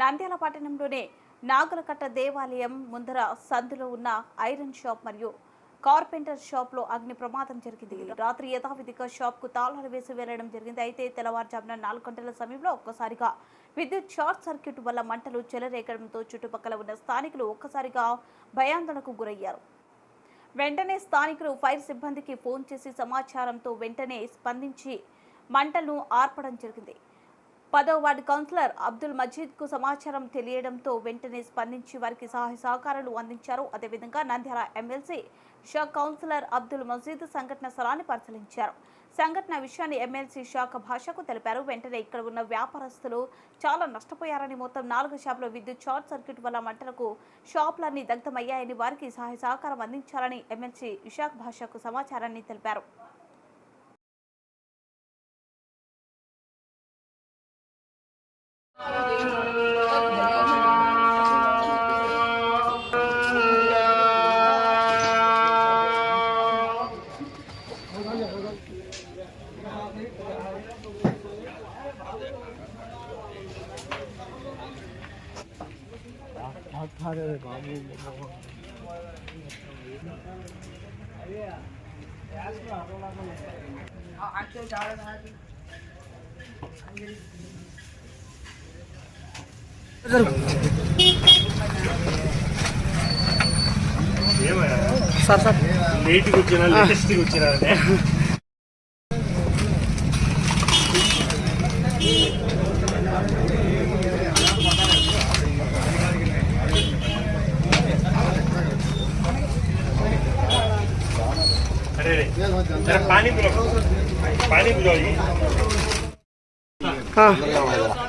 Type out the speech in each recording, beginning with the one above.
నంద్యాల పట్టణంలోనే నాగులకట్ట దేవాలయం ముందర సందులో ఉన్న ఐరన్ షాప్ మరియు కార్పెంటర్ షాప్లో అగ్ని ప్రమాదం జరిగింది. రాత్రి యథావిధిగా షాప్కు తాళాలు వేసి వెళ్ళడం జరిగింది. అయితే తెల్లవారుజామున నాలుగు గంటల సమయంలో ఒక్కసారిగా విద్యుత్ షార్ట్ సర్క్యూట్ వల్ల మంటలు చెలరేగడంతో చుట్టుపక్కల ఉన్న స్థానికులు ఒక్కసారిగా భయాందోళనకు గురయ్యారు. వెంటనే స్థానికులు ఫైర్ సిబ్బందికి ఫోన్ చేసి సమాచారంతో వెంటనే స్పందించి మంటలను ఆర్పడం జరిగింది. పదో వార్డు కౌన్సిలర్ అబ్దుల్ మజీద్కు సమాచారం తెలియడంతో వెంటనే స్పందించి వారికి సహాయ సహకారాలు అందించారు. అదేవిధంగా నంద్యాల ఎమ్మెల్సీ షా కౌన్సిలర్ అబ్దుల్ మజీద్ సంఘటన స్థలాన్ని పరిశీలించారు. సంఘటన విషయాన్ని ఎమ్మెల్సీ శాఖ భాషకు తెలిపారు. వెంటనే ఇక్కడ ఉన్న వ్యాపారస్తులు చాలా నష్టపోయారని మొత్తం నాలుగు షాపుల విద్యుత్ షార్ట్ సర్క్యూట్ వల్ల మంటలకు షాపులన్నీ దగ్ధమయ్యాయని వారికి సహాయ సహకారం అందించాలని ఎమ్మెల్సీ ఇషాక్ భాషకు సమాచారాన్ని తెలిపారు. 낙타를 많이 먹어. 아, 아껴 잘하는 하지. కొంచెం जरा जरा जरा पानी डालो पानी पानी पानी लग गया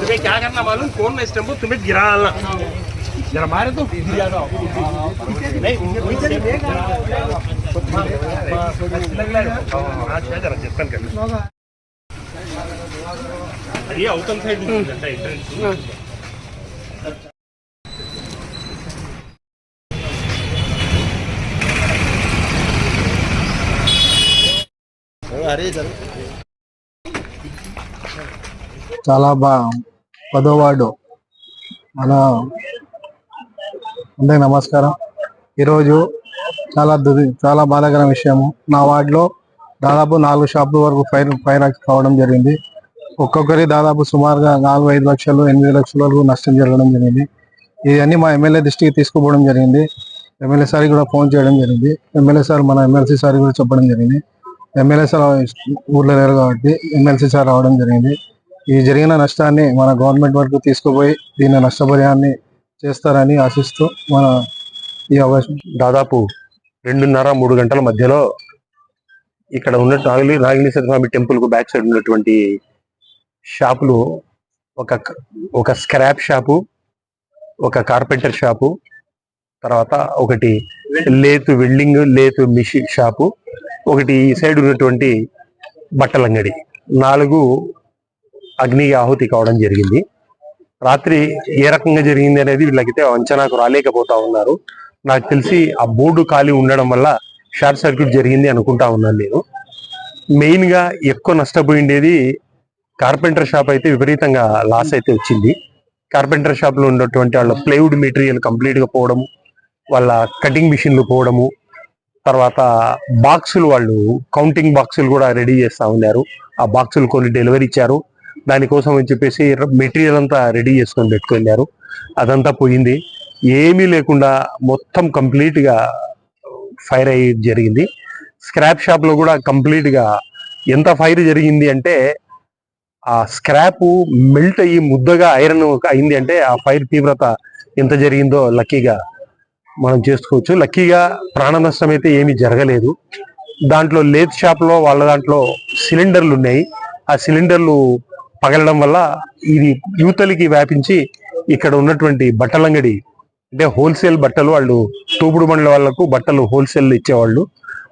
तुम्हें क्या करना मालूम? कौन मैं स्टेम्पो तुम्हें गिरा डालना। जरा मारे तो। అడిగి అవుతాం చాలా బా పదో వార్డు. మన అందరికి నమస్కారం. ఈరోజు చాలా దుది చాలా బాధాకరం విషయము. నా వార్డులో దాదాపు నాలుగు షాపుల వరకు ఫైర్ ఫైర్ కావడం జరిగింది. ఒక్కొక్కరి దాదాపు సుమారుగా నాలుగు ఐదు లక్షలు ఎనిమిది లక్షల వరకు నష్టం జరగడం జరిగింది. ఇవన్నీ మా ఎమ్మెల్యే దృష్టికి తీసుకుపోవడం జరిగింది. ఎమ్మెల్యే సార్ కూడా ఫోన్ చేయడం జరిగింది. ఎమ్మెల్యే సార్ మన ఎమ్మెల్సీ సార్ కూడా చెప్పడం జరిగింది. ఎమ్మెల్యే సార్ ఊర్లో లేరు కాబట్టి ఎమ్మెల్సీ సార్ రావడం జరిగింది. ఈ జరిగిన నష్టాన్ని మన గవర్నమెంట్ వరకు తీసుకుపోయి దీని నష్టపరిహారాన్ని చేస్తారని ఆశిస్తూ మన ఈ అవకాశం దాదాపు రెండున్నర మూడు గంటల మధ్యలో ఇక్కడ ఉన్న నాగిలి నాగిలీశ్వర స్వామి టెంపుల్కు బ్యాక్ సైడ్ ఉన్నటువంటి షాపులు ఒక ఒక స్క్రాప్ షాపు ఒక కార్పెంటర్ షాపు తర్వాత ఒకటి లేతు వెల్డింగ్ లేతు మిషి షాపు ఒకటి ఈ సైడ్ ఉన్నటువంటి బట్టలంగడి. నాలుగు అగ్నికి ఆహుతి కావడం జరిగింది. రాత్రి ఏ రకంగా జరిగింది అనేది వీళ్ళకైతే అంచనాకు రాలేకపోతా ఉన్నారు. నాకు తెలిసి ఆ బోర్డు ఖాళీ ఉండడం వల్ల షార్ట్ సర్క్యూట్ జరిగింది అనుకుంటా ఉన్నాను నేను. మెయిన్గా ఎక్కువ నష్టపోయిండేది కార్పెంటర్ షాప్ అయితే విపరీతంగా లాస్ అయితే వచ్చింది. కార్పెంటర్ షాప్లో ఉన్నటువంటి వాళ్ళ ప్లైవుడ్ మెటీరియల్ కంప్లీట్గా పోవడము వాళ్ళ కటింగ్ మిషన్లు పోవడము తర్వాత బాక్సులు వాళ్ళు కౌంటింగ్ బాక్సులు కూడా రెడీ చేస్తూ ఉన్నారు. ఆ బాక్సులు కొన్ని డెలివరీ ఇచ్చారు. దానికోసం అని చెప్పేసి మెటీరియల్ అంతా రెడీ చేసుకొని పెట్టుకున్నారు. అదంతా పోయింది. ఏమీ లేకుండా మొత్తం కంప్లీట్గా ఫైర్ అయ్యి జరిగింది. స్క్రాప్ షాప్లో కూడా కంప్లీట్గా ఎంత ఫైర్ జరిగింది అంటే ఆ స్క్రాప్ మెల్ట్ అయ్యి ముద్దగా ఐరన్ అయింది అంటే ఆ ఫైర్ తీవ్రత ఎంత జరిగిందో లక్కీగా మనం చేసుకోవచ్చు. లక్కీగా ప్రాణ నష్టం అయితే ఏమీ జరగలేదు. దాంట్లో లేత్ షాప్లో వాళ్ళ దాంట్లో సిలిండర్లు ఉన్నాయి. ఆ సిలిండర్లు పగలడం వల్ల ఇది యువతలకి వ్యాపించి ఇక్కడ ఉన్నటువంటి బట్టలంగడి అంటే హోల్సేల్ బట్టలు వాళ్ళు తోపుడు బండ్ల వాళ్ళకు బట్టలు హోల్సేల్ ఇచ్చేవాళ్ళు.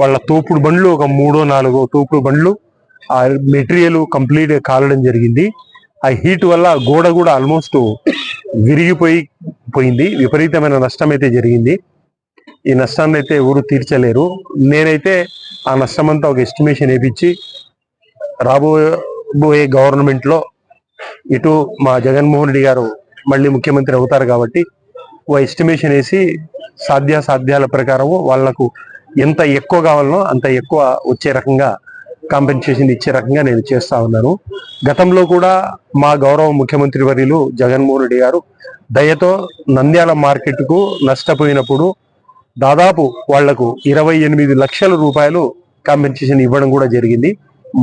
వాళ్ళ తోపుడు బండ్లు ఒక మూడో నాలుగో తోపుడు బండ్లు ఆ మెటీరియల్ కంప్లీట్ కాలడం జరిగింది. ఆ హీట్ వల్ల గోడ కూడా ఆల్మోస్ట్ విరిగిపోయి పోయింది. విపరీతమైన నష్టం అయితే జరిగింది. ఈ నష్టాన్ని అయితే ఎవరు తీర్చలేరు. నేనైతే ఆ నష్టం అంతా ఒక ఎస్టిమేషన్ వేపించి రాబోయే గవర్నమెంట్లో ఇటు మా జగన్మోహన్ రెడ్డి గారు మళ్ళీ ముఖ్యమంత్రి అవుతారు కాబట్టి ఓ ఎస్టిమేషన్ వేసి సాధ్యాసాధ్యాల సాధ్యాల వాళ్ళకు ఎంత ఎక్కువ కావాలనో అంత ఎక్కువ వచ్చే రకంగా కాంపెన్సేషన్ ఇచ్చే రకంగా నేను చేస్తా ఉన్నాను. గతంలో కూడా మా గౌరవ ముఖ్యమంత్రి వర్యులు జగన్మోహన్ రెడ్డి గారు దయతో నంద్యాల మార్కెట్కు నష్టపోయినప్పుడు దాదాపు వాళ్ళకు ఇరవై ఎనిమిది లక్షల రూపాయలు కాంపెన్సేషన్ ఇవ్వడం కూడా జరిగింది.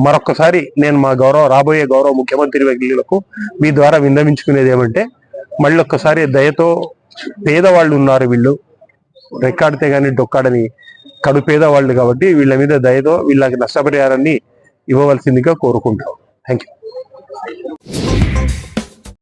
మరొకసారి నేను మా గౌరవ రాబోయే గౌరవ ముఖ్యమంత్రి వ్యక్తులకు మీ ద్వారా విన్నవించుకునేది ఏమంటే మళ్ళీ ఒక్కసారి దయతో పేదవాళ్ళు ఉన్నారు వీళ్ళు. రెక్కాడితే కానీ డొక్కాడని కడు పేదవాళ్ళు కాబట్టి వీళ్ళ మీద దయతో వీళ్ళకి నష్టపరిహారాన్ని ఇవ్వవలసిందిగా కోరుకుంటాం థ్యాంక్ యూ